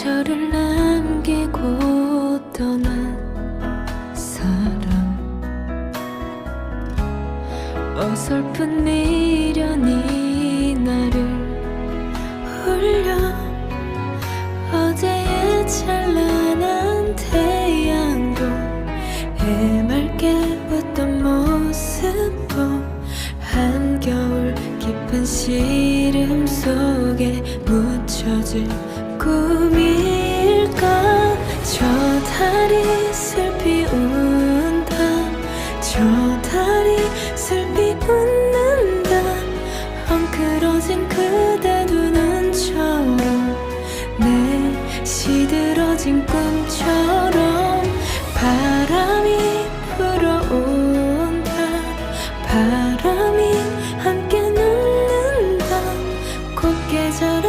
상처를 남기고 떠난 사람. 어설픈 미련이 나를 울려 어제의 찬란한 태양도 해맑게 웃던 모습도 한겨울 깊은 시름 속에 묻혀질 꿈 달이 슬피 운다. 저 달이 슬피 웃는다. 헝클어진 그대 눈처럼 내 시들어진 꿈처럼 바람이 불어온다. 바람이 함께 녹는다. 곱게 자란